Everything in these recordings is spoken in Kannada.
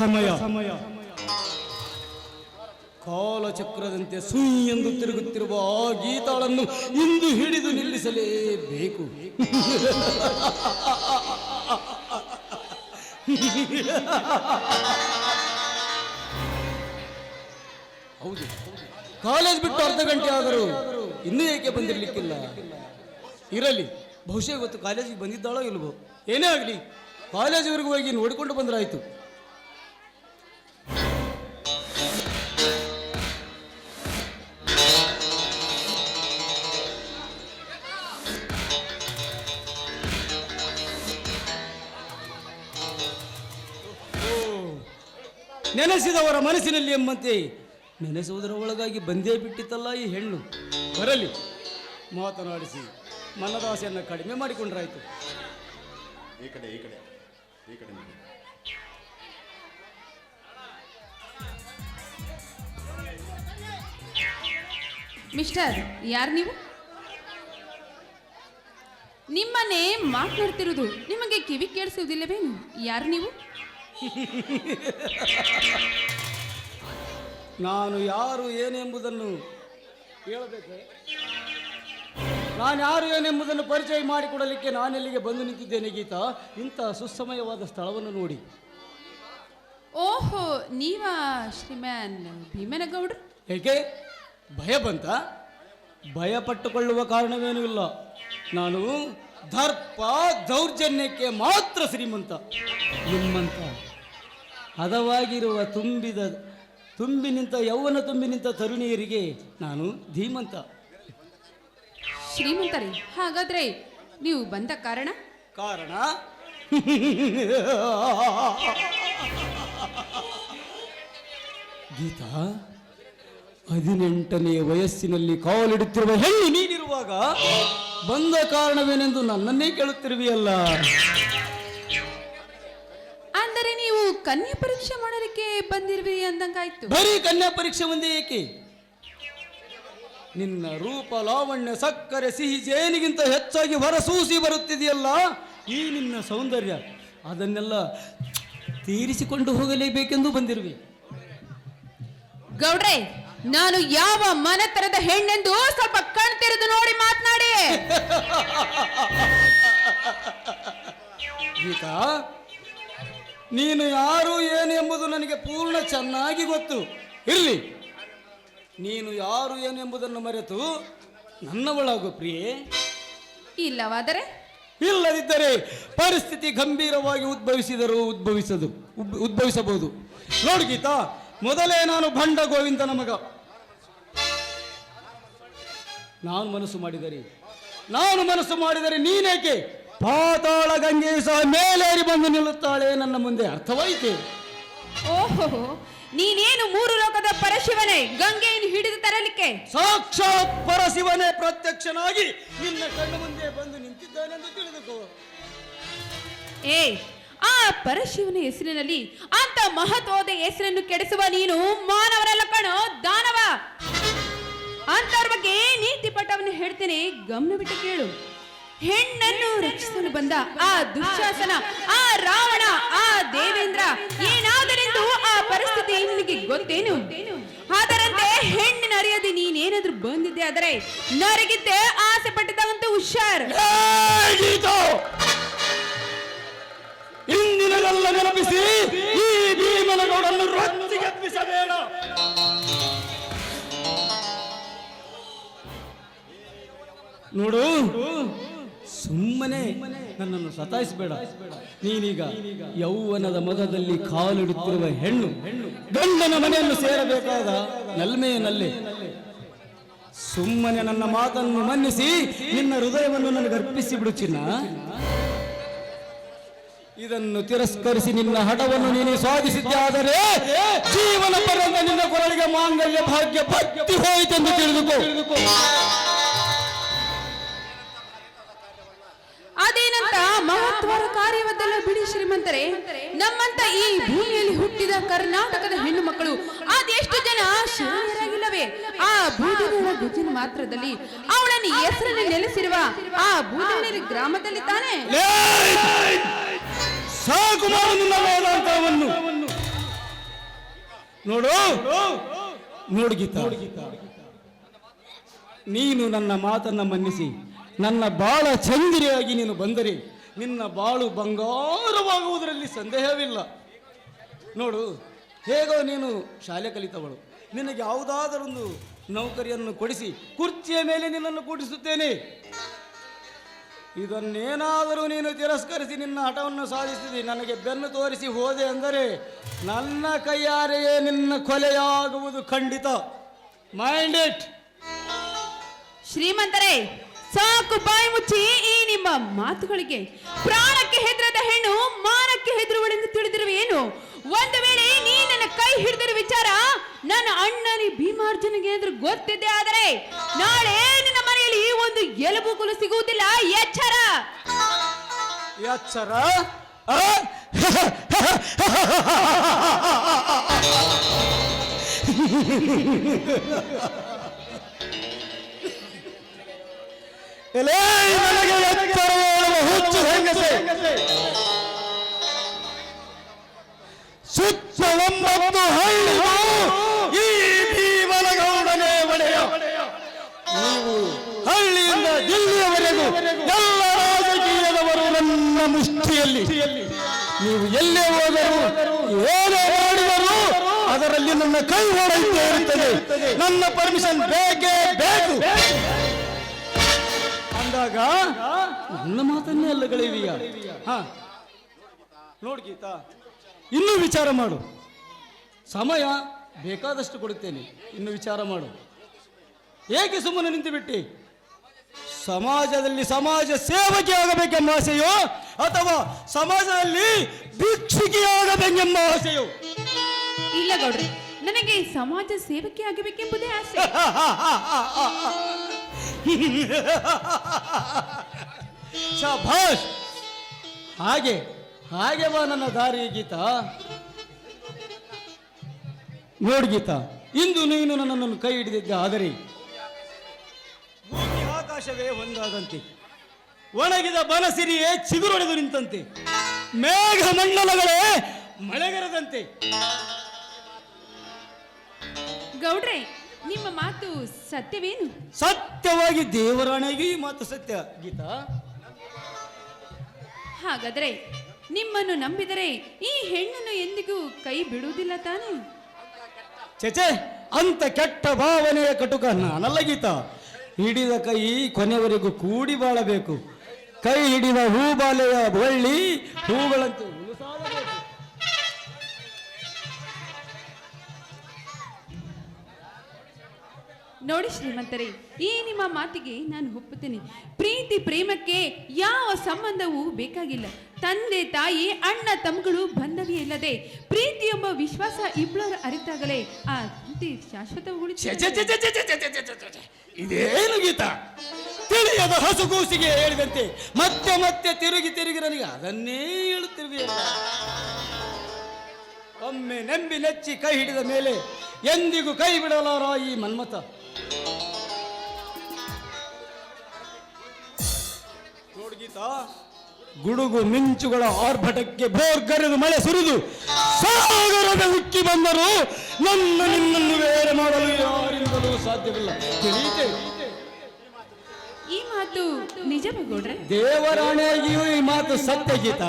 ಸಮಯ. ಕಾಲಚಕ್ರದಂತೆ ಸುಯ್ ಎಂದು ತಿರುಗುತ್ತಿರುವ ಆ ಗೀತಾಳನ್ನು ಇಂದು ಹಿಡಿದು ನಿಲ್ಲಿಸಲೇಬೇಕು. ಹೌದು. ಕಾಲೇಜ್ ಬಿಟ್ಟು ಅರ್ಧ ಗಂಟೆ ಆದರೂ ಇನ್ನೂ ಏಕೆ ಬಂದಿರಲಿಕ್ಕಿಲ್ಲ? ಇರಲಿ. ಬಹುಶಃ ಇವತ್ತು ಕಾಲೇಜಿಗೆ ಬಂದಿದ್ದಾಳೋ ಇಲ್ವೋ? ಏನೇ ಆಗಲಿ. ಕಾಲೇಜ್ವರೆಗೂ ಹೋಗಿ ನೋಡಿಕೊಂಡು ಬಂದ್ರಾಯ್ತು. ನೆನೆಸಿದವರ ಮನಸ್ಸಿನಲ್ಲಿ ಎಂಬಂತೆ ನೆನೆಸುವುದರ ಒಳಗಾಗಿ ಬಂದೇ ಬಿಟ್ಟಿತ್ತಲ್ಲ ಈ ಹೆಣ್ಣು. ಬರಲಿ ಮಾತನಾಡಿಸಿ. ಮನದಾಸೆಯನ್ನು ಕಡಿಮೆ ಮಾಡಿಕೊಂಡ್ರಾಯ್ತು. ಈ ಕಡೆ ಈ ಕಡೆ ಈ ಕಡೆ. ಮಿಸ್ಟರ್ ಯಾರು ನೀವು? ನಿಮ್ಮನೆ ಮಾತನಾಡ್ತಿರೋದು ನಿಮಗೆ ಕಿವಿ ಕೇಳಿಸುವುದಿಲ್ಲವೇನು? ಯಾರು ನೀವು? ನಾನು ಯಾರು ಏನೆಂಬುದನ್ನು ಹೇಳಬೇಕು. ನಾನು ಯಾರು ಏನೆಂಬುದನ್ನು ಪರಿಚಯ ಮಾಡಿಕೊಡಲಿಕ್ಕೆ ನಾನೆಲ್ಲಿಗೆ ಬಂದು ನಿಂತಿದ್ದೇನೆ ಗೀತಾ? ಇಂಥ ಸುಸಮಯವಾದ ಸ್ಥಳವನ್ನು ನೋಡಿ. ಓಹೋ ನೀವ ಶ್ರೀಮ್ಯಾನ್ ಭೀಮನಗೌಡ್ರು? ಹೇಗೆ ಭಯ ಬಂತ? ಭಯ ಪಟ್ಟುಕೊಳ್ಳುವ ಕಾರಣವೇನೂ ಇಲ್ಲ. ನಾನು ದರ್ಪ ದೌರ್ಜನ್ಯಕ್ಕೆ ಮಾತ್ರ ಶ್ರೀಮಂತ. ನಿಮ್ಮಂತ ಹದವಾಗಿರುವ ತುಂಬಿದ ತುಂಬಿ ನಿಂತ ಯೌವನ ತುಂಬಿ ನಿಂತ ತರುಣಿಯರಿಗೆ ನಾನು ಧೀಮಂತ. ಶ್ರೀಮಂತರೇ ಹಾಗಾದ್ರೆ ನೀವು ಬಂದ ಕಾರಣ? ಕಾರಣ? ಗೀತಾ ಹದಿನೆಂಟನೆಯ ವಯಸ್ಸಿನಲ್ಲಿ ಕಾಲಿಡುತ್ತಿರುವ ಹೆಣ್ಣು ನೀನಿರುವಾಗ ಬಂದ ಕಾರಣವೇನೆಂದು ನನ್ನನ್ನೇ ಕೇಳುತ್ತಿರುವೆಯಲ್ಲ? ಕನ್ಯಾ ಪರೀಕ್ಷೆ ಮಾಡಲಿಕ್ಕೆ ಬಂದಿರ್ವಿ ಅಂದಂಗಾಯ್ತು. ಬರೀ ಕನ್ಯಾ ಪರೀಕ್ಷೆ ಒಂದೇ ಏಕೆ? ನಿನ್ನ ರೂಪ ಲಾವಣ್ಯ ಸಕ್ಕರೆ ಸಿಹಿ ಜೇನಿಗಿಂತ ಹೆಚ್ಚಾಗಿ ಹೊರಸೂಸಿ ಬರುತ್ತಿದೆಯಲ್ಲ ಈ ನಿನ್ನ ಸೌಂದರ್ಯ ಅದನ್ನೆಲ್ಲ ತೀರಿಸಿಕೊಂಡು ಹೋಗಲೇಬೇಕೆಂದು ಬಂದಿರುವೆ. ಗೌಡ್ರೆ ನಾನು ಯಾವ ಮನೆತರದ ಹೆಣ್ಣೆಂದು ಸ್ವಲ್ಪ ಕಣ್ತಿರದು ತೆರೆದು ನೋಡಿ ಮಾತನಾಡಿ. ಗೀತಾ ನೀನು ಯಾರು ಏನು ಎಂಬುದು ನನಗೆ ಪೂರ್ಣ ಚೆನ್ನಾಗಿ ಗೊತ್ತು. ಇರಲಿ. ನೀನು ಯಾರು ಏನು ಎಂಬುದನ್ನು ಮರೆತು ನನ್ನವಳಾಗು ಪ್ರಿಯೆ. ಇಲ್ಲವಾದರೆ? ಇಲ್ಲದಿದ್ದರೆ ಪರಿಸ್ಥಿತಿ ಗಂಭೀರವಾಗಿ ಉದ್ಭವಿಸಿದರೂ ಉದ್ಭವಿಸದು ಉದ್- ಉದ್ಭವಿಸಬಹುದು. ನೋಡಿ ಗೀತಾ ಮೊದಲೇ ನಾನು ಭಂಡ ಗೋವಿಂದನ ಮಗ. ನಾನು ಮನಸ್ಸು ಮಾಡಿದರೆ ನಾನು ಮನಸ್ಸು ಮಾಡಿದರೆ ನೀನೇಕೆ? ಪಾತಾಳ ಗಂಗೆ ಸಹ ಮೇಲೇರಿ ಬಂದು ನಿಲ್ಲುತ್ತಾಳೆ ನನ್ನ ಮುಂದೆ ಅರ್ಥವಾಯಿತು? ಓಹೋ ನೀನೇನು ಮೂರು ಲೋಕದ ಪರಶಿವನೇ ಗಂಗೆಯನ್ನು ಹಿಡಿದು ತರಲಿಕ್ಕೆ? ಸಾಕ್ಷಾತ್ ಪರಶಿವನೇ ಪ್ರತ್ಯಕ್ಷನಾಗಿ ನಿನ್ನ ಕಣ್ಣು ಮುಂದೆ ಬಂದು ನಿಂತಿದ್ದಾನೆಂದು ತಿಳಿದುಕೋ. ಏ ಆ ಪರಶಿವನ ಹೆಸರಿನಲ್ಲಿ ಅಂತ ಮಹತ್ವದ ಹೆಸರನ್ನು ಕೆಡಿಸುವ ನೀನು ಮಾನವರಲ್ಲ ಕಣೋ ದಾನವ. ಅಂತವ್ರ ಬಗ್ಗೆ ನೀತಿ ಪಟ್ಟವನ್ನು ಹೇಳ್ತೀನಿ ಗಮನ ಬಿಟ್ಟು ಕೇಳು. ಹೆಣ್ಣನ್ನು ರಕ್ಷಿಸಲು ಬಂದ ಆ ದುಶ್ಯಾಸನ ಆ ರಾವಣ, ಆ ದೇವೇಂದ್ರ ಏನಾದರೆಂದು ಆ ಪರಿಸ್ಥಿತಿ ನಿನಗೆ ಗೊತ್ತೇನು? ಅದರಂತೆ ಹೆಣ್ಣು ಅರಿಯದೆ ನೀನೇನಾದ್ರೂ ಬಂದಿದ್ದೆ ಆದರೆ ನರಗಿದ್ದೆ ಆಸೆ ಪಟ್ಟಿದ್ದಾಗಂತೂ ಹುಷಾರ್! ಇಂದಿನದೆಲ್ಲ ನೆನಪಿಸಿ, ಈ ಭೀಮನಗೌಡನ್ನು ನೋಡು ಸುಮ್ಮನೆ ನನ್ನನ್ನು ಸತಾಯಿಸಬೇಡ. ನೀನೀಗ ಯೌವನದ ಮದದಲ್ಲಿ ಕಾಲಿಡುತ್ತಿರುವ ಹೆಣ್ಣು ಗಂಡನ ಮನೆಯನ್ನು ಸೇರಬೇಕಾದ ನಲ್ಮೆಯನಲ್ಲಿ. ಸುಮ್ಮನೆ ನನ್ನ ಮಾತನ್ನು ಮನ್ನಿಸಿ ನಿನ್ನ ಹೃದಯವನ್ನು ನನಗೆ ಅರ್ಪಿಸಿ ಬಿಡು ಚಿನ್ನ. ಇದನ್ನು ತಿರಸ್ಕರಿಸಿ ನಿನ್ನ ಹಠವನ್ನು ನೀನು ಸಾಧಿಸಿದ್ದಾದರೆ ಜೀವನ ಪರ್ಯಂತ ನಿನ್ನ ಕೊರಳಿಗೆ ಮಾಂಗಲ್ಯ ಭಾಗ್ಯ ಭಕ್ತಿ ಹೋಯಿತೆಂದು ತಿಳಿದುಕೋ. ಕಾರ್ಯವದ್ದೆಲ್ಲ ಬಿಡಿ ಶ್ರೀಮಂತರೇ. ನಮ್ಮಂತ ಈ ಭೂಮಿಯಲ್ಲಿ ಹುಟ್ಟಿದ ಕರ್ನಾಟಕದ ಹೆಣ್ಣು ಮಕ್ಕಳು ಅದೆಷ್ಟು ಜನ ಶಿವರಾಗಿಲ್ಲವೇ ಆ ಬೂದಿನ ಗುಜ್ಜಿನ ಮಾತ್ರದಲ್ಲಿ ಅವಳನ್ನು ಹೆಸರಲ್ಲಿ ನೆಲೆಸಿರುವ ಆ ಬೂದಿನ ಗ್ರಾಮದಲ್ಲಿ ತಾನೆ? ನೋಡು ನೋಡು ಗೀತಾ. ನೀನು ನನ್ನ ಮಾತನ್ನ ಮನ್ನಿಸಿ, ನನ್ನ ಬಾಳ ಚಂದಿರಿಯಾಗಿ ನೀನು ಬಂದರೆ ನಿನ್ನ ಬಾಳು ಬಂಗಾರವಾಗುವುದರಲ್ಲಿ ಸಂದೇಹವಿಲ್ಲ. ನೋಡು, ಹೇಗೋ ನೀನು ಶಾಲೆ ಕಲಿತವಳು. ನಿನಗೆ ಯಾವುದಾದರೊಂದು ನೌಕರಿಯನ್ನು ಕೊಡಿಸಿ ಕುರ್ಚಿಯ ಮೇಲೆ ನಿನ್ನನ್ನು ಕೂಡಿಸುತ್ತೇನೆ. ಇದನ್ನೇನಾದರೂ ನೀನು ತಿರಸ್ಕರಿಸಿ ನಿನ್ನ ಹಠವನ್ನು ಸಾಧಿಸಿದಿ, ನನಗೆ ಬೆನ್ನು ತೋರಿಸಿ ಹೋದೆ ಅಂದರೆ ನನ್ನ ಕೈಯಾರೆಯೇ ನಿನ್ನ ಕೊಲೆಯಾಗುವುದು ಖಂಡಿತ. ಮೈಂಡ್ ಇಟ್ ಶ್ರೀಮಂತರೇ ಸಾಕು ಬಾಯಿ ಮುಚ್ಚಿ ಈ ನಿಮ್ಮ ಮಾತುಗಳಿಗೆ. ಪ್ರಾಣಕ್ಕೆ ಹೆದರದ ಹೆಣ್ಣು ಮಾನಕ್ಕೆ ಹೆದರುವಳೆಂದು ತಿಳಿದಿರುವೇನು ಒಂದು ವೇಳೆ ನೀ ನನ್ನ ಕೈ ಹಿಡಿದಿರುವ ವಿಚಾರ, ನನ್ನ ಅಣ್ಣನಿ ಭೀಮಾರ್ಜುನಿಗೆ ಎದುರು ಗೊತ್ತಿದೆ ಆದರೆ, ನಾಳೆ ನಿನ್ನ ಮನೆಯಲ್ಲಿ ಒಂದು ಎಲುಬು ಕುಲು ಸಿಗುವುದಿಲ್ಲ. ಎಚ್ಚರ! ಎಚ್ಚರ? ನನಗೆ ಎಚ್ಚರ ಹೇಳುವ ಹುಚ್ಚು ಹೆಂಗಸೆ. ಸುತ್ತ ಒಂಬತ್ತು ಹಳ್ಳಿ ಈ ಭೀಮನಗೌಡನೇ ಒಡೆಯ. ನೀವು ಹಳ್ಳಿಯಿಂದ ದಿಲ್ಲಿಯವರೆಗೂ ಎಲ್ಲ ರಾಜಕೀಯದವರು ನನ್ನ ಮುಷ್ಟಿಯಲ್ಲಿ. ನೀವು ಎಲ್ಲೇ ಹೋದರು ಏನೇ ಮಾಡಿದರು ಅದರಲ್ಲಿ ನನ್ನ ಕೈ ಹೊಡೆಯುತ್ತೇ ಇರುತ್ತದೆ. ನನ್ನ ಪರ್ಮಿಷನ್ ಬೇಕೇ ಬೇಕು. ಅಂದಾಗ ನನ್ನ ಮಾತನ್ನೇ ಅಲ್ಲ ಗೆಳೆಯುವಿಯ ಹಾ. ನೋಡ್ ಗೀತಾ. ಇನ್ನೂ ವಿಚಾರ ಮಾಡು. ಸಮಯ ಬೇಕಾದಷ್ಟು ಕೊಡುತ್ತೇನೆ. ಇನ್ನು ವಿಚಾರ ಮಾಡು. ಏಕೆ ಸುಮ್ಮನೆ ನಿಂತು ಬಿಟ್ಟಿ ಸಮಾಜದಲ್ಲಿ ಸಮಾಜ ಸೇವಕಿ ಆಗಬೇಕೆಂಬ ಆಸೆಯೋ ಅಥವಾ ಸಮಾಜದಲ್ಲಿ ಭಿಕ್ಷುಕಿ ಆಗಬೇಕೆಂಬ ಆಸೆಯೋ? ಇಲ್ಲ ಗೌಡ್ರಿ ನನಗೆ ಸಮಾಜ ಸೇವಕಿ ಆಗಬೇಕೆಂಬುದೇ ಆಸೆ. ಶಭಾಷ್! ಹಾಗೆ ಹಾಗೆ ಬಾ ನನ್ನ ದಾರಿ ಗೀತಾ. ನೋಡಿ ಗೀತಾ, ಇಂದು ನೀನು ನನ್ನನ್ನು ಕೈ ಹಿಡಿದಿದ್ದ ಆದರೆ ಆಕಾಶವೇ ಒಂದಾದಂತೆ, ಒಣಗಿದ ಬನಸಿರಿಯೇ ಚಿಗುರೊಡೆದು ನಿಂತಂತೆ ಮೇಘ ಮಂಡಲಗಳೇ ಮಳೆಗರದಂತೆ. ಗೌಡ್ರೆ ನಿಮ್ಮ ಮಾತು ಸತ್ಯವೇನು? ಸತ್ಯವಾಗಿ ದೇವರಾಣೆಗೆ ಈ ಮಾತು ಸತ್ಯ ಗೀತಾ. ಹಾಗಾದ್ರೆ ನಿಮ್ಮನ್ನು ನಂಬಿದರೆ ಈ ಹೆಣ್ಣನ್ನು ಎಂದಿಗೂ ಕೈ ಬಿಡುವುದಿಲ್ಲ ತಾನೇ? ಚಚೆ ಅಂತ ಕೆಟ್ಟ ಭಾವನೆಯ ಕಟುಕ ನಾನಲ್ಲ ಗೀತಾ. ಹಿಡಿದ ಕೈ ಕೊನೆವರೆಗೂ ಕೂಡಿ ಬಾಳಬೇಕು. ಕೈ ಹಿಡಿದ ಹೂಬಾಲೆಯ ಬಳ್ಳಿ ಹೂಗಳಂತೆ ನೋಡಿ ಶ್ರೀಮಂತರೇ, ಈ ನಿಮ್ಮ ಮಾತಿಗೆ ನಾನು ಒಪ್ಪುತ್ತೇನೆ. ಪ್ರೀತಿ ಪ್ರೇಮಕ್ಕೆ ಯಾವ ಸಂಬಂಧವೂ ಬೇಕಾಗಿಲ್ಲ. ತಂದೆ, ತಾಯಿ, ಅಣ್ಣ, ತಮ್ಮಗಳು ಬಂದವೇ ಇಲ್ಲದೆ ಪ್ರೀತಿ ಎಂಬ ವಿಶ್ವಾಸ ಇಬ್ಬರ ಅರಿತಾಗಲೇ ಆ ಪ್ರೀತಿ ಶಾಶ್ವತ ಇದೇನು ಗೀತಾ? ತಿಳಿಯದ ಹಸುಗೂಸಿಗೆ ಹೇಳಿದಂತೆ ಮತ್ತೆ ಮತ್ತೆ ತಿರುಗಿ ತಿರುಗಿ ನನಗೆ ಅದನ್ನೇ ಹೇಳುತ್ತಿರುವ. ಒಮ್ಮೆ ನಂಬಿ ನೆಚ್ಚಿ ಕೈ ಹಿಡಿದ ಮೇಲೆ ಎಂದಿಗೂ ಕೈ ಬಿಡಲಾರ ಈ ಮನ್ಮತ ಗೀತಾ ಗುಡುಗು ಮಿಂಚುಗಳ ಆರ್ಭಟಕ್ಕೆ ಭೋರ್ಗರೆದು ಮಳೆ ಸುರಿದು ಸಾಗರದ ಉಕ್ಕಿ ಬಂದರು ನನ್ನ ನಿನ್ನನ್ನು ಬೇರೆ ಮಾಡಲು ಯಾರಿಂದಲೂ ಸಾಧ್ಯವಿಲ್ಲ. ತಿಳಿಯಿತೆ ಈ ಮಾತು ನಿಜವೇ ಗೌಡ್ರೆ? ದೇವರಾಣೆಯಾಗಿಯೂ ಈ ಮಾತು ಸತ್ಯ ಗೀತಾ?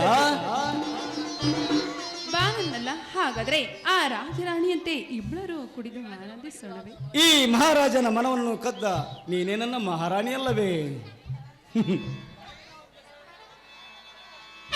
ಬಾನನ್ನಲ್ಲ ಹಾಗಾದ್ರೆ ಆ ರಾಜರಾಣಿಯಂತೆ ಇಬ್ಬರು ಕುಡಿದು ಆನಂದಿಸೋಣವೇ ಈ ಮಹಾರಾಜನ ಮನವನ್ನು ಕದ್ದ ನೀನೇ ನನ್ನ ಮಹಾರಾಣಿ ಅಲ್ಲವೇ?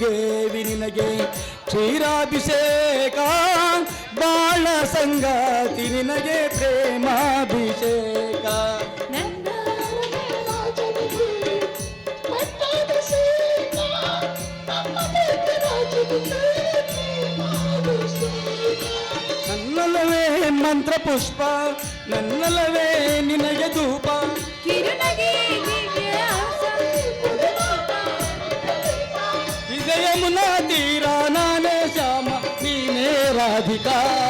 ದೇವಿ ನಿನಗೆ ಕ್ಷೀರಾಭಿಷೇಕ. ಬಾಳ ಸಂಗಾತಿ ನಿನಗೆ ಪ್ರೇಮಾಭಿಷೇಕ. ನನ್ನ ನನ್ನಲ್ಲವೇ ಮಂತ್ರ ಪುಷ್ಪ ನನ್ನಲ್ಲವೇ ನಿನಗೆ ಧೂಪ. রাধিকা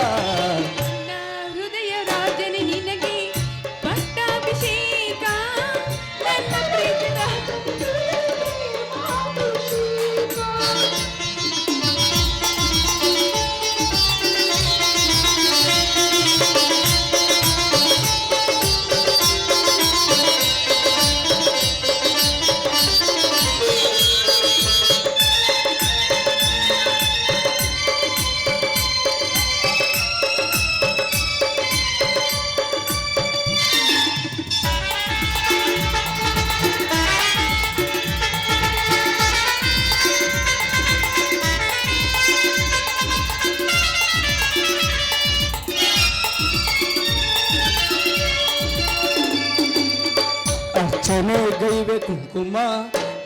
కుంకుమ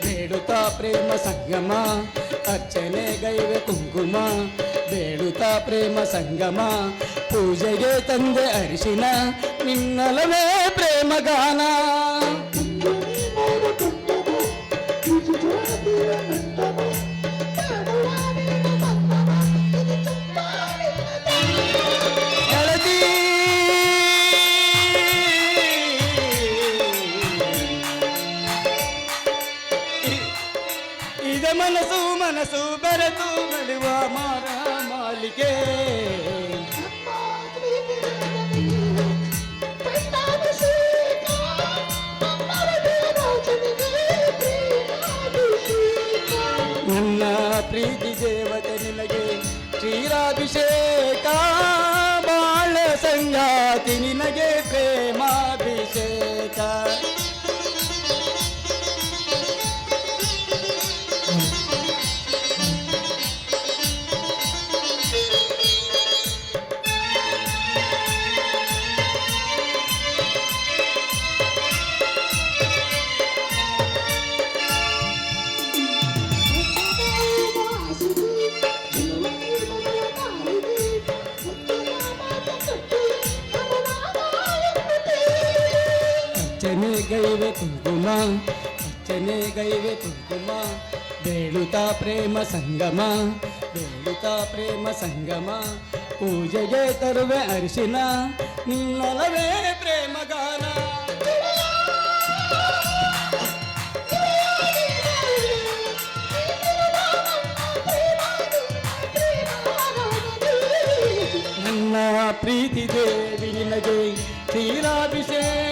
వేడుతా ప్రేమ సంగమ అర్చనే గైవ కుంకుమ వేడుతా ప్ರೇಮ ಸಂಗಮ ಪೂಜೆಗೆ ತಂದೆ ಅರಿಶಿನ ನಿನ್ನಲವೇ ಪ್ರೇಮಗಾನ yeah. గైవె కుంకుమా అచ్చనే గైవె కుంకుమా వేళుతా ప్రేమ సంగమా వేళుతా ప్రేమ సంగమా పూజ పూజయే తరువె అరిసిన నిన్నలవే ప్రేమగాన ನನ್ನ ప్రీతి దేవి ನಿನಗೆ ಕ್ಷೀರಾಭಿಷೇಕ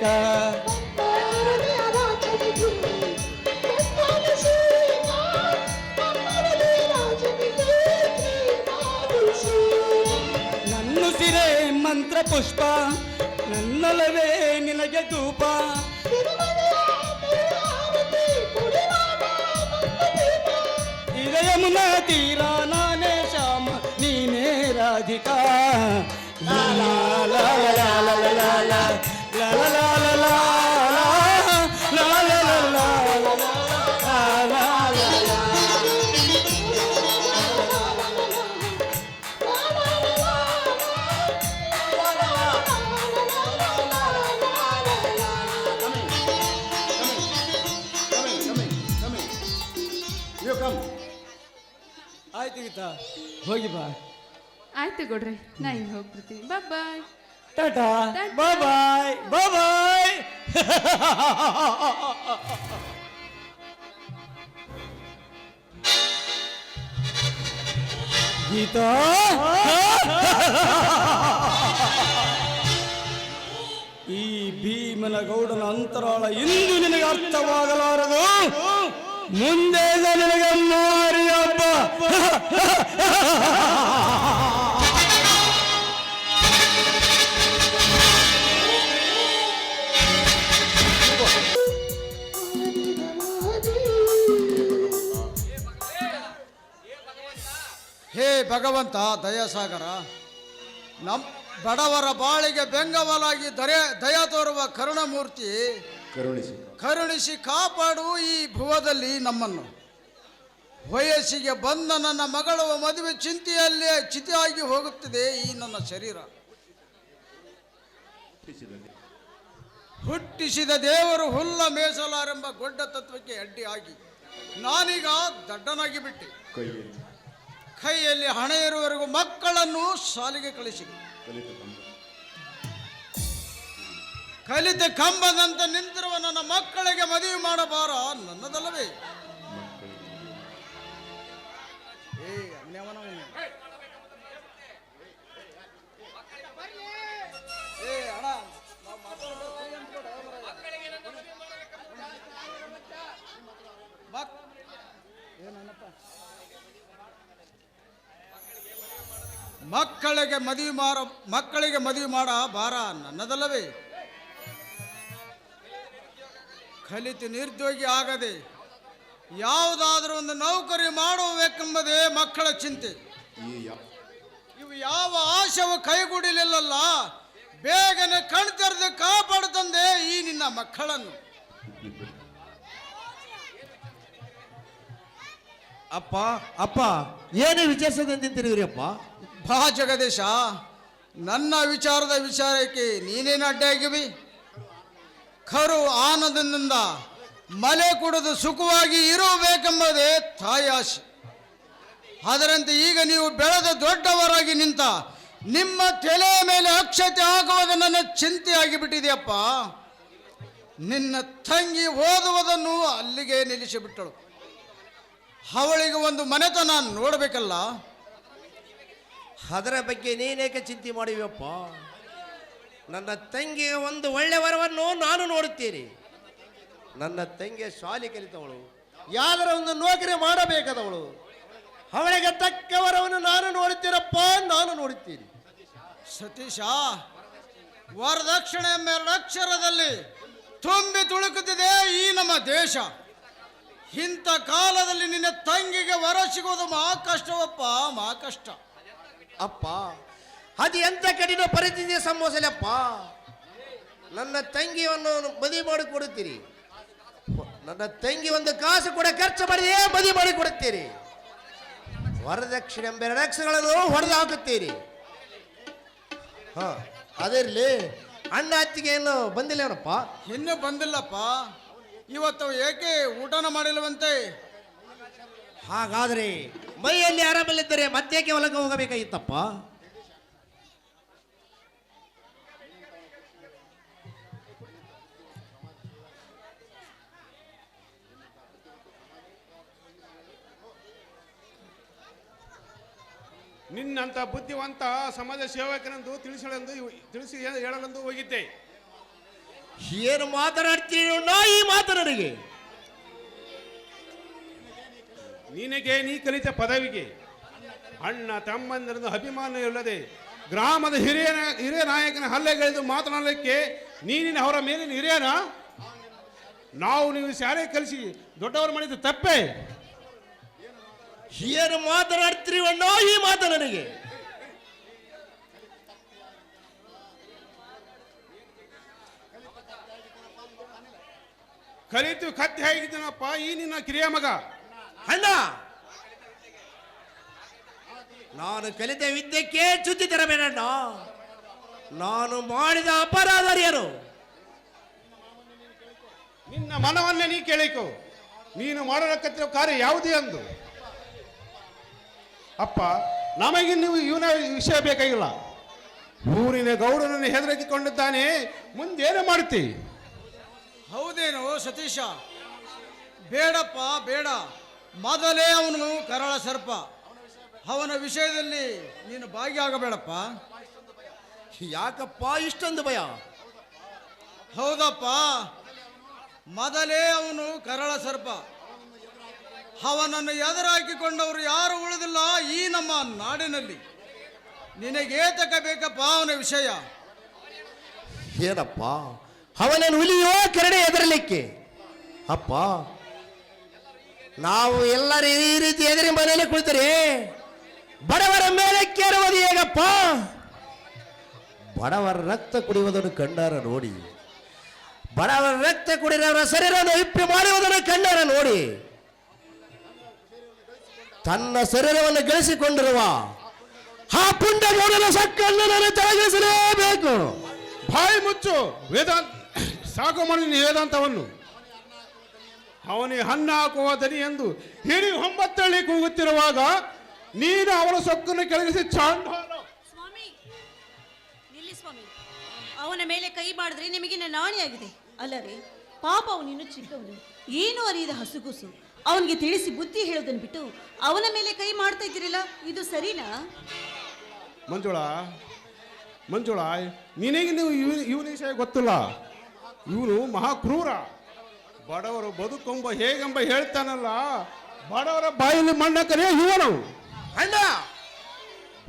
గాక నన్ను సిరే మంత్ర పుష్ప నన్నలవే నిలయ తూప హృదయమున ಆಯ್ತು? ಹೋಗಿ ಬಾ. ಆಯ್ತು ಕೊಡ್ರಿ ನಾ ಇನ್ನು ಹೋಗ್ಬಿಡ್ತೀನಿ. ಬಾಯ್ ಟಾಟಾ ಬಾಯ್ ಬಾಯ್ ಬಾಯ್ ಬಾಯ್ ಗೀತಾ? ಈ ಭೀಮನ ಗೌಡನ ಅಂತರಾಳ ಇಂದು ನಿನಗೆ ಅರ್ಥವಾಗಲಾರದು. ಮುಂದೆ ನನಗೆ ಮಾರಿ ಹೇ ಭಗವಂತ ದಯಾಸಾಗರ ನಮ್ಮ ಬಡವರ ಬಾಳಿಗೆ ಬೆಂಗವಲಾಗಿ ದಯ ದಯ ತೋರುವ ಕರುಣಮೂರ್ತಿ ಕರುಣಿಸಿ. ಕರುಣಿಸಿ ಕಾಪಾಡು ಈ ಭುವದಲ್ಲಿ ನಮ್ಮನ್ನು. ವಯಸ್ಸಿಗೆ ಬಂದ ನನ್ನ ಮಗಳ ಮದುವೆ ಚಿಂತೆಯಲ್ಲೇ ಚಿತೆಯಾಗಿ ಹೋಗುತ್ತಿದೆ ಈ ನನ್ನ ಶರೀರ. ಹುಟ್ಟಿಸಿದ ದೇವರು ಹುಲ್ಲ ಮೇಸಲಾರೆಂಬ ಗೊಡ್ಡ ತತ್ವಕ್ಕೆ ಅಡ್ಡಿಯಾಗಿ. ನಾನೀಗ ದಡ್ಡನಾಗಿ ಬಿಟ್ಟೆ. ಕೈಯಲ್ಲಿ. ಹಣ ಇರುವವರೆಗೂ ಮಕ್ಕಳನ್ನು ಶಾಲೆಗೆ ಕಳಿಸಿದೆ ಕಲಿತ ಕಂಬ ಕಲಿತ ಕಂಬದಂತೆ ನಿಂತಿರುವ ನನ್ನ ಮಕ್ಕಳಿಗೆ ಮದುವೆ ಮಾಡಬಾರ? ನನ್ನದಲ್ಲವೇ. ಏ? ಮಕ್ಕಳಿಗೆ ಮದುವೆ ಮಾಡ ಮಕ್ಕಳಿಗೆ ಮದುವೆ ಮಾಡ ಬಾರ ನನ್ನದಲ್ಲವೇ. ಕಲಿತು ನಿರುದ್ಯೋಗಿ ಆಗದೆ ಯಾವುದಾದ್ರೂ ಒಂದು ನೌಕರಿ ಮಾಡಬೇಕೆಂಬುದೇ ಮಕ್ಕಳ ಚಿಂತೆ. ಇವು ಯಾವ ಆಶವು ಕೈಗೂಡಿಲಿಲ್ಲಲ್ಲ. ಬೇಗನೆ ಕಣ್ ತೆರೆದು ತಂದೆ ಈ ನಿನ್ನ ಮಕ್ಕಳನ್ನು. ಅಪ್ಪ ಅಪ್ಪ ಏನು ವಿಚಾರಿಸದಂತಿದ್ದೀರಿ ಅಪ್ಪ? ಬಾ ಜಗದೀಶ ನನ್ನ ವಿಚಾರದ ವಿಚಾರಕ್ಕೆ ನೀನೇನು ಅಡ್ಡಿಯಾಗಿವಿ ಕರು ಆನಂದದಿಂದ ಮಲೆ ಕುಡಿದು ಸುಖವಾಗಿ ಇರಬೇಕೆಂಬುದೇ ತಾಯಿ ಆಸೆ ಅದರಂತೆ ಈಗ ನೀವು ಬೆಳೆದ ದೊಡ್ಡವರಾಗಿ ನಿಂತ ನಿಮ್ಮ ತಲೆಯ ಮೇಲೆ ಅಕ್ಷತೆ ಆಗುವುದು ನನ್ನ ಚಿಂತೆಯಾಗಿ ಬಿಟ್ಟಿದೆಯಪ್ಪ ನಿನ್ನ ತಂಗಿ ಓದುವುದನ್ನು ಅಲ್ಲಿಗೆ ನಿಲ್ಲಿಸಿಬಿಟ್ಟಳು. ಅವಳಿಗೆ ಒಂದು ಮನೆತನ ನೋಡಬೇಕಲ್ಲ. ಅದರ ಬಗ್ಗೆ ನೀನೇಕೆ ಚಿಂತೆ ಮಾಡಿವಪ್ಪ ನನ್ನ ತಂಗಿಯ ಒಂದು ಒಳ್ಳೆ ವರವನ್ನು ನಾನು ನೋಡುತ್ತೀರಿ ನನ್ನ ತಂಗಿಯ ಶಾಲೆ ಕಲಿತವಳು. ಯಾವ್ದಾರ ಒಂದು ನೌಕರಿ ಮಾಡಬೇಕಾದವಳು. ಅವಳಿಗೆ ತಕ್ಕ ವರವನ್ನು ನಾನು ನೋಡುತ್ತೀರಪ್ಪ ನಾನು ನೋಡುತ್ತೀರಿ ಸತೀಶ ವರದಕ್ಷಿಣೆ ಎಂಬೆರಡು ಅಕ್ಷರದಲ್ಲಿ ತುಂಬಿ ತುಳುಕುತ್ತಿದೆ ಈ ನಮ್ಮ ದೇಶ. ಇಂಥ ಕಾಲದಲ್ಲಿ ನಿನ್ನ ತಂಗಿಗೆ ವರ ಸಿಗೋದು ಮಾ ಕಷ್ಟವಪ್ಪ ಮಾ ಕಷ್ಟ. ಅಪ್ಪ ಅದು ಎಂತ ಕಠಿಣ ಪರಿಸ್ಥಿತಿ ಸಂಭವಿಸಲಪ್ಪ. ನನ್ನ ತಂಗಿಯನ್ನು ಬದಿ ಮಾಡಿ ಕೊಡುತ್ತೀರಿ ನನ್ನ ತಂಗಿ ಒಂದು ಕಾಸು ಕೂಡ ಖರ್ಚು ಮಾಡಿದೇ ಬದಿ ಮಾಡಿ ಕೊಡುತ್ತೀರಿ ವರದಕ್ಷಿಣೆ ಅಕ್ಷರಗಳನ್ನು ಹೊಡೆದು ಹಾಕುತ್ತೀರಿ. ಹಾ ಅದಿರಲಿ. ಅಣ್ಣ ಅತ್ತಿಗೆ ಏನು ಬಂದಿಲ್ಲ ಏನಪ್ಪ? ಇನ್ನೂ ಬಂದಿಲ್ಲಪ್ಪ. ಇವತ್ತು ಏಕೆ ಊಟನ ಮಾಡಿಲ್ಲವಂತೆ? ಹಾಗಾದ್ರೆ ಮೈಯಲ್ಲಿ ಆರಾಮಲ್ಲಿದ್ದರೆ ಮತ್ತೇಕೆ ಹೊಲಕ್ಕೆ ಹೋಗಬೇಕಾಗಿತ್ತಪ್ಪ? ನಿನ್ನಂತ ಬುದ್ಧಿವಂತ ಸಮಾಜ ಸೇವಕನೆಂದು ತಿಳಿಸಲೆಂದು ತಿಳಿಸಿ ಹೇಳಲೆಂದು ಹೋಗಿದ್ದೆ. ಏನು ಮಾತನಾಡ್ತೀಯೋ ನಾ ಈ ಮಾತನಾಡಿಗೆ ನನಗೆ. ನಿನಗೆ ನೀ ಕಲಿತ ಪದವಿಗೆ ಅಣ್ಣ ತಮ್ಮಂದಿರದು ಅಭಿಮಾನ ಇಲ್ಲದೆ ಗ್ರಾಮದ ಹಿರಿಯ ಹಿರಿಯ ನಾಯಕನ ಹಲ್ಲೆಗಳೆದು ಮಾತನಾಡಲಿಕ್ಕೆ ನೀನಿನ ಅವರ ಮೇಲಿನ ಹಿರಿಯನ? ನಾವು ನೀವು ಶಾಲೆ ಕಲಿಸಿ ದೊಡ್ಡವರು ಮಾಡಿದ ತಪ್ಪೇ. ಏನು ಮಾತನಾಡ್ತೀರಿ ಅಣ್ಣೋ ಈ ಮಾತು ನನಗೆ. ಕಲಿತು ಕತ್ತಿ ಹೇಗಿದ್ದೀನಪ್ಪ ಈ ನಿನ್ನ ಕಿರಿಯ ಮಗ. ಅಣ್ಣ ನಾನು ಕಲಿತ ವಿದ್ಯಕ್ಕೆ ಚುತ್ತಿ ತರಬೇಡಣ್ಣ ನಾನು ಮಾಡಿದ ಅಪರಾಧರಿಯರು. ನಿನ್ನ ಮನವನ್ನೇ ನೀ ಕೇಳಿಕೋ. ನೀನು ಮಾಡಲಕ್ಕತ್ತಿರೋ ಕಾರ್ಯ ಯಾವುದೇ ಅಂದು ಅಪ್ಪ ನಮಗೆ ನೀವು ಇವನ ವಿಷಯ ಬೇಕಾಗಿಲ್ಲ. ಊರಿನ ಗೌಡನನ್ನು ಹೆದರಿಕೊಂಡಿದ್ದಾನೆ ಮುಂದೇನು ಮಾಡ್ತಿ ಹೌದೇನು ಸತೀಶ? ಬೇಡಪ್ಪ ಬೇಡ. ಮೊದಲೇ ಅವನು ಕರಳ ಸರ್ಪ. ಅವನ ವಿಷಯದಲ್ಲಿ ನೀನು ಭಾಗಿಯಾಗಬೇಡಪ್ಪ ಯಾಕಪ್ಪ ಇಷ್ಟೊಂದು ಭಯ? ಹೌದಪ್ಪ. ಮೊದಲೇ ಅವನು ಕರಳ ಸರ್ಪ. ಅವನನ್ನು ಎದುರಾಕಿಕೊಂಡವರು ಯಾರು ಉಳಿದಿಲ್ಲ ಈ ನಮ್ಮ ನಾಡಿನಲ್ಲಿ. ನಿನಗೇತಕ ಬೇಕಪ್ಪ ಅವನ ವಿಷಯ. ಏನಪ್ಪ? ಅವನನ್ನು ಹುಲಿಯೋ ಕೆರಡೆ ಎದರಲಿಕ್ಕೆ ಅಪ್ಪ, ನಾವು ಎಲ್ಲರೂ ಈ ರೀತಿ ಎದುರಿ ಮನೆಯಲ್ಲಿ ಕುಳಿತರೆ, ಬಡವರ ಮೇಲೆ ಕೇರುವುದು ಹೇಗಪ್ಪ? ಬಡವರ ರಕ್ತ ಕುಡಿಯುವುದನ್ನು ಕಂಡಾರ ನೋಡಿ, ಬಡವರ ರಕ್ತ ಕುಡಿದವರ ಶರೀರವನ್ನು ಹಿಪ್ಪಿ ಮಾಡುವುದನ್ನು ಕಂಡಾರ ನೋಡಿ. ತನ್ನ ಶರೀರವನ್ನು ಗಳಿಸಿಕೊಂಡಿರುವ ಆ ಪುಂಡಗೌಡನ ಸಕ್ಕನ್ನು ನಾನು ತೆರಗಿಸಲೇಬೇಕು ಬಾಯಿ ಮುಚ್ಚು. ವೇದಾಂತ ಸಾಕು ಮಾಡಿ ನೀನು ವೇದಾಂತವನ್ನು. ಅವನಿಗೆ ಹಣ್ಣು ಹಾಕುವ ದನಿ ಎಂದು ಹಿಡಿ ಹೊಂಬತ್ತಳ್ಳಿ ಕೂಗುತ್ತಿರುವಾಗ ನೀನು ಅವನ ಸೊಕ್ಕನ್ನು ಕೆಳಗಿಸಿ ಚಾಂಡಾಲ ಸ್ವಾಮಿ ನಿಲ್ಲಿ ಸ್ವಾಮಿ. ಅವನ ಮೇಲೆ ಕೈ ಮಾಡಿದ್ರೆ ನಿಮಗೆ ನಾಣಿಯಾಗಿದೆ ರೀ ಪಾಪ ಅವನಿನ್ನು ಚಿಕ್ಕವನು. ಏನು ಅರಿಯದ ಹಸುಗುಸು. ಅವನಿಗೆ ತಿಳಿಸಿ ಬುದ್ಧಿ ಹೇಳೋದನ್ನು ಬಿಟ್ಟು ಅವನ ಮೇಲೆ ಕೈ ಮಾಡ್ತಾ ಇದ್ದೀರಲ್ಲ ಇದು ಸರಿನಾ? ಮಂಜುಳಾ ಮಂಜುಳಾ ನಿನಗೆ ನೀವು ಇವನ ಇವನ ವಿಷಯ ಗೊತ್ತಿಲ್ಲ. ಇವನು ಮಹಾಕ್ರೂರ. ಬಡವರು ಬದುಕೊಂಬ ಹೇಗೆಂಬ ಹೇಳ್ತಾನಲ್ಲ ಬಡವರ ಬಾಯಲ್ಲಿ ಮಣ್ಣಕ್ಕನೇ ಇವನು ಅಣ್ಣ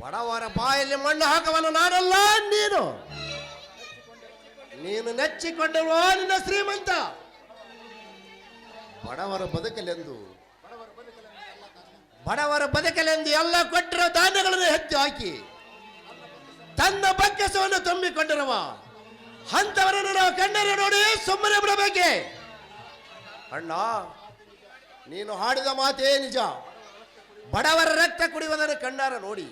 ಬಡವರ ಬಾಯಲ್ಲಿ ಮಣ್ಣು ಹಾಕವನು ನಾನಲ್ಲ ನೀನು. ನೀನು ನೆಚ್ಚಿಕೊಂಡವ ನಿನ್ನ ಶ್ರೀಮಂತ. ಬಡವರ ಬದುಕಲೆಂದು. ಬಡವರ ಬದುಕಲೆಂದು ಎಲ್ಲ ಕೊಟ್ಟಿರೋ ಧಾನ್ಯಗಳನ್ನು ಹೆಚ್ಚು ಹಾಕಿ, ತನ್ನ ಬಕ್ಕಸವನ್ನು ತುಂಬಿಕೊಂಡಿರುವ ಅಂತವರನ್ನು ನಾವು ಕಣ್ಣರೆ ನೋಡಿ ಸುಮ್ಮನೆ ಬಿಡಬೇಕೆ? ಅಣ್ಣ, ನೀನು ಹಾಡಿದ ಮಾತೇ ನಿಜ. ಬಡವರ ರಕ್ತ ಕುಡಿಯುವುದನ್ನು ಕಣ್ಣಾರ ನೋಡಿ.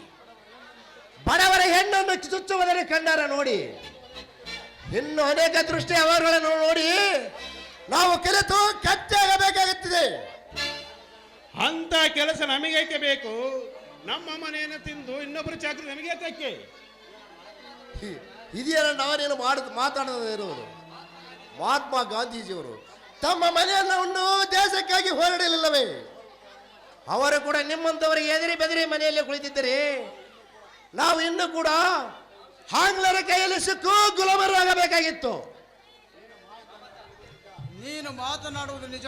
ಬಡವರ ಹೆಣ್ಣನ್ನು ಚುಚ್ಚುವುದನ್ನು ಕಣ್ಣಾರ ನೋಡಿ. ಇನ್ನು ಅನೇಕ ದೃಷ್ಟಿ ಅವರುಗಳನ್ನು ನೋಡಿ ನಾವು ಕಲಿತು ಕಚ್ಚಾಗಬೇಕಾಗುತ್ತದೆ. ಅಂತ ಕೆಲಸ ನಮಗೇಕೆ ಬೇಕು? ನಮ್ಮ ಮನೆಯನ್ನು ತಿಂದು ಇನ್ನೊಬ್ಬರು ಚಾಕರಿ ನಮಗೆ ತಕ್ಕೆ ಹಿರಿಯರ ನಾವೇನು ಮಾಡ ಮಾತಾಡದೇ ಇರುವುದು ಮಹಾತ್ಮ ಗಾಂಧೀಜಿಯವರು ತಮ್ಮ ಮನೆಯನ್ನು ದೇಶಕ್ಕಾಗಿ ಹೋರಾಡಲಿಲ್ಲವೇ? ಅವರು ಕೂಡ ನಿಮ್ಮಂಥವರಿಗೆ ಎದುರಿ ಬೆದರಿ ಮನೆಯಲ್ಲಿ ಕುಳಿತಿದ್ದರೆ ನಾವು ಇನ್ನೂ ಕೂಡ ಆಂಗ್ಲರ ಕೈಯಲ್ಲಿ ಸಿಕ್ಕು ಗುಲಾಮರಾಗಬೇಕಾಗಿತ್ತು. ನೀನು ಮಾತನಾಡುವುದು ನಿಜ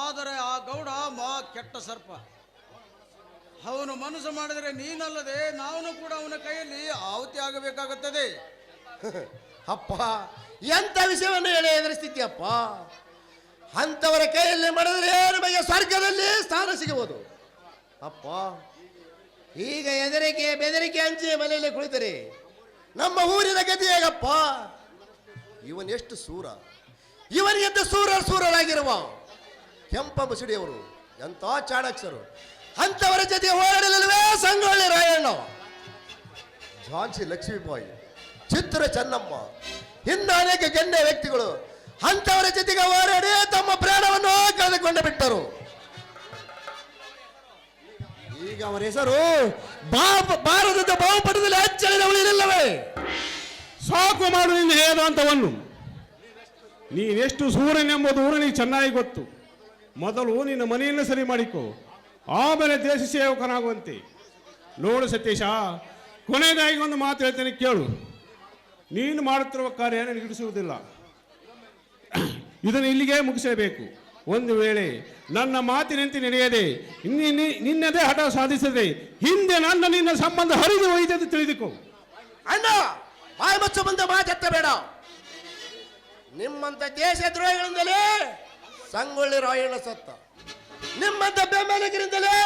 ಆದರೆ ಆ ಗೌಡ ಮಾ ಕೆಟ್ಟ ಸರ್ಪ. ಅವನು ಮನಸ್ಸು ಮಾಡಿದರೆ ನೀನಲ್ಲದೆ ನಾನು ಕೂಡ ಅವನ ಕೈಯಲ್ಲಿ ಆಹುತಿ ಆಗಬೇಕಾಗುತ್ತದೆ. ಅಪ್ಪ ಎಂಥ ವಿಷಯವನ್ನು ಹೇಳಿ ಎದುರಿಸ್ತಿದ್ಯಪ್ಪ ಅಂಥವರ ಕೈಯಲ್ಲಿ ಮಾಡಿದ್ರೆ ನಮಗೆ ಸ್ವರ್ಗದಲ್ಲಿ ಸ್ಥಾನ ಸಿಗಬಹುದು? ಅಪ್ಪ, ಈಗ ಎದರಿಕೆ ಬೆದರಿಕೆ ಹಂಚಿ ಮನೆಯಲ್ಲಿ ಕುಳಿತರೆ, ನಮ್ಮ ಊರಿನ ಗತಿ ಹೇಗಪ್ಪ? ಇವನೆಷ್ಟು ಸೂರ? ಇವನಿಗೆಂತ ಸೂರ ಸೂರರಾಗಿರುವ ಕೆಂಪ ಮುಸುಡಿಯವರು ಎಂಥ ಚಾಣಕ್ಷರು ಅಂಥವರ ಜೊತೆ ಹೋರಾಡಲಿಲ್ಲವೇ ಸಂಗೊಳ್ಳಿ ರಾಯಣ್ಣ. ಝಾನ್ಸಿ ಲಕ್ಷ್ಮೀಬಾಯಿ, ಚಿತ್ರ ಚೆನ್ನಮ್ಮ ಇನ್ನ ಅನೇಕ ಗಣ್ಯ ವ್ಯಕ್ತಿಗಳು ಅಂತವರ ಜೊತೆಗೆ ಹೋರಾಡಿ ತಮ್ಮ ಪ್ರಾಣವನ್ನು ಕಳೆದುಕೊಂಡು ಬಿಟ್ಟರು. ಈಗ ಅವರ ಹೆಸರು ಭಾರತದ ಬಹುಪಟದಲ್ಲಿ ಅಚ್ಚಳಿದ ಉಳಿದಿಲ್ಲವೇ ಸಾಕು ಮಾಡು ನಿನ್ನ ವೇದಾಂತವನ್ನು ನೀನೆಷ್ಟು ಸೂರ್ಯನೆಂಬುದು ಊರನಿಗೆ ಚೆನ್ನಾಗಿ ಗೊತ್ತು. ಮೊದಲು ನಿನ್ನ ಮನೆಯನ್ನು ಸರಿ ಮಾಡಿಕೊ. ಆಮೇಲೆ ದೇಶ ಸೇವಕನಾಗುವಂತೆ. ನೋಡು ಸತೀಶ, ಕೊನೆಯದಾಗಿ ಒಂದು ಮಾತು ಹೇಳ್ತೇನೆ, ಕೇಳು. ನೀನು ಮಾಡುತ್ತಿರುವ ಕಾರ್ಯ ನನಗೆ ಹಿಡಿಸುವುದಿಲ್ಲ. ಇದನ್ನು ಇಲ್ಲಿಗೆ ಮುಗಿಸಬೇಕು. ಒಂದು ವೇಳೆ ನನ್ನ ಮಾತಿನಂತೆ ನಡೆಯದೆ ನಿನ್ನದೇ ಹಠ ಸಾಧಿಸದೆ, ಹಿಂದೆ ನನ್ನ ನಿನ್ನ ಸಂಬಂಧ ಹರಿದು ಹೋಯಿತೆಂದು ತಿಳಿದುಕೋ. ಅಣ್ಣ! ಬಾಯಿ ಮುಚ್ಚು ಮುಂದೆ ಮಾತೆತ್ತ ಬೇಡ ನಿಮ್ಮಂತ ದೇಶ ದ್ರೋಹಿಗಳಿಂದಲೇ ಸಂಗೊಳ್ಳಿ ರಾಯಣ್ಣ ಸತ್ತ. ನಿಮ್ಮಂತ ಬೆಂಬಲಿಗರಿಂದಲೇ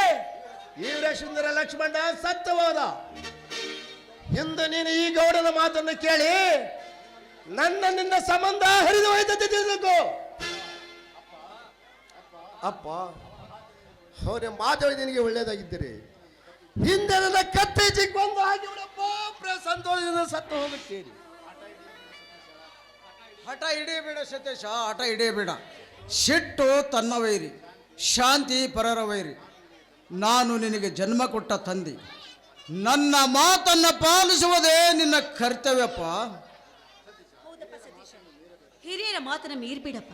ವೀರಸುಂದರ ಲಕ್ಷ್ಮಣ ಸತ್ತು ಹೋದ ಇಂದು ನೀನು ಈ ಗೌಡನ ಮಾತನ್ನು ಕೇಳಿ ನನ್ನ ನಿನ್ನ ಸಂಬಂಧ ಹರಿದು ಹೋಯ್ತಂತೆ ತಿಳಿದುಕೋ. ಅಪ್ಪ ಅವರೇ ಮಾತಾಡಿ ನಿನಗೆ ಒಳ್ಳೇದಾಗಿದ್ದೀರಿ ಹಿಂದೆ ನನ್ನ ಕತ್ತೆ ಚಿಕ್ಕೊಂದು ಹಾಕಿ ಸಂತೋಷದಿಂದ ಸತ್ತು ಹೋಗುತ್ತೀರಿ. ಹಠ ಹಿಡಿಯಬೇಡ ಸತೀಶ, ಹಠ ಹಿಡಿಯಬೇಡ ಸಿಟ್ಟು ತನ್ನ ವೈರಿ ಶಾಂತಿ ಪರರ ವೈರಿ ನಾನು ನಿನಗೆ ಜನ್ಮ ಕೊಟ್ಟ ತಂದೆ. ನನ್ನ ಮಾತನ್ನ ಪಾಲಿಸುವುದೇ ನಿನ್ನ ಕರ್ತವ್ಯಪ್ಪ. ಹಿರಿಯರ ಮಾತನ್ನ ಮೀರ್ಬೇಡಪ್ಪ.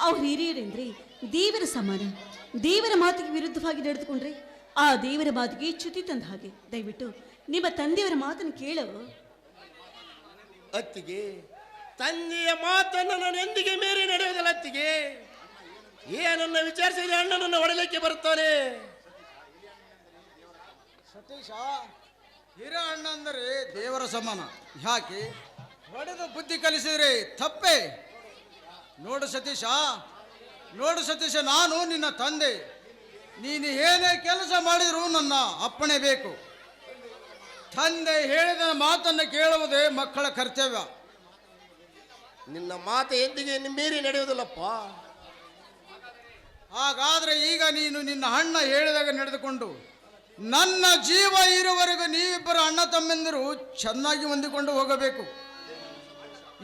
ಅವ್ರು ಹಿರಿಯರೇನ್ರಿ ದೇವರ ಸಮಾನ. ದೇವರ ಮಾತಿಗೆ ವಿರುದ್ಧವಾಗಿ ನಡೆದುಕೊಂಡ್ರೆ ಆ ದೇವರ ಮಾತಿಗೆ ಚ್ಯುತಿ ತಂದ ಹಾಗೆ. ದಯವಿಟ್ಟು ನಿಮ್ಮ ತಂದೆಯವರ ಮಾತನ್ನು ಕೇಳು. ಅತ್ತಿಗೆ ತಂದೆಯ ಮಾತನ್ನು ನಾನು ಎಂದಿಗೆ ಮೇರೆ ನಡೆಯುವುದಿಲ್ಲ ಅತ್ತಿಗೆ. ಏನನ್ನ ವಿಚಾರಿಸಿದ್ರೆ ಅಣ್ಣನನ್ನು ಹೊಡಲಿಕ್ಕೆ ಬರುತ್ತಾನೆ? ಸತೀಶ ಹಿರ ಅಣ್ಣ ಅಂದರೆ ದೇವರ ಸಮಾನ. ಯಾಕೆ? ಹೊಡೆದು ಬುದ್ಧಿ ಕಲಿಸಿದ್ರೆ ತಪ್ಪೆ. ನೋಡು ಸತೀಶ ನೋಡು ಸತೀಶ ನಾನು ನಿನ್ನ ತಂದೆ. ನೀನು ಏನೇ ಕೆಲಸ ಮಾಡಿದರೂ ನನ್ನ ಅಪ್ಪಣೆ ಬೇಕು. ತಂದೆ ಹೇಳಿದ ಮಾತನ್ನು ಕೇಳುವುದೇ ಮಕ್ಕಳ ಕರ್ತವ್ಯ. ನಿನ್ನ ಮಾತು ಎಂದಿಗೆ ಮೀರಿ ನಡೆಯುವುದಿಲ್ಲಪ್ಪ. ಹಾಗಾದ್ರೆ ಈಗ ನೀನು ನಿನ್ನ ಅಣ್ಣ ಹೇಳಿದಾಗ ನಡೆದುಕೊಂಡು ನನ್ನ ಜೀವ ಇರುವವರೆಗೂ ನೀವಿಬ್ಬರು ಅಣ್ಣ ತಮ್ಮಂದರು ಚೆನ್ನಾಗಿ ಹೊಂದಿಕೊಂಡು ಹೋಗಬೇಕು.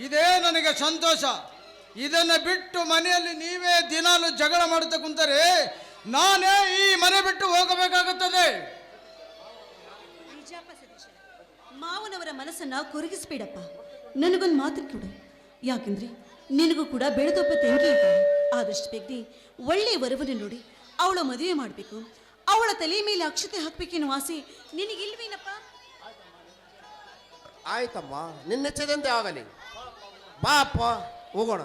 ಇದೇ ನನಗೆ ಸಂತೋಷ. ಇದನ್ನು ಬಿಟ್ಟು ಮನೆಯಲ್ಲಿ ನೀವೇ ದಿನಾಲು ಜಗಳ ಮಾಡುತ್ತಾ ಕುಂತರೆ ನಾನೇ ಈ ಮನೆ ಬಿಟ್ಟು ಹೋಗಬೇಕಾಗುತ್ತದೆ. ಮಾವನವರ ಮನಸ್ಸನ್ನ ಕೊರಗಿಸ್ಬೇಡಪ್ಪ. ನನಗೊಂದು ಮಾತು ಕೊಡು. ಯಾಕಂದ್ರೆ ನಿನಗೂ ಕೂಡ ಬೆಳೆದೊಬ್ಬ ತಂಗಿ ಇದ್ದಾಳೆ. ಆದಷ್ಟು ಬೇಗನೆ ಒಳ್ಳೆಯ ವರವನ್ನು ನೋಡಿ ಅವಳ ಮದುವೆ ಮಾಡಬೇಕು. ಅವಳ ತಲೆ ಮೇಲೆ ಅಕ್ಷತೆ ಹಾಕ್ಬೇಕೇನೋ ಆಸೆ ನಿನಗಿಲ್ವೇನಪ್ಪ? ಆಯ್ತಮ್ಮ ನಿನ್ನೆಚ್ಚದಂತೆ ಆಗಲಿ. ಬಾ ಅಪ್ಪ ಹೋಗೋಣ.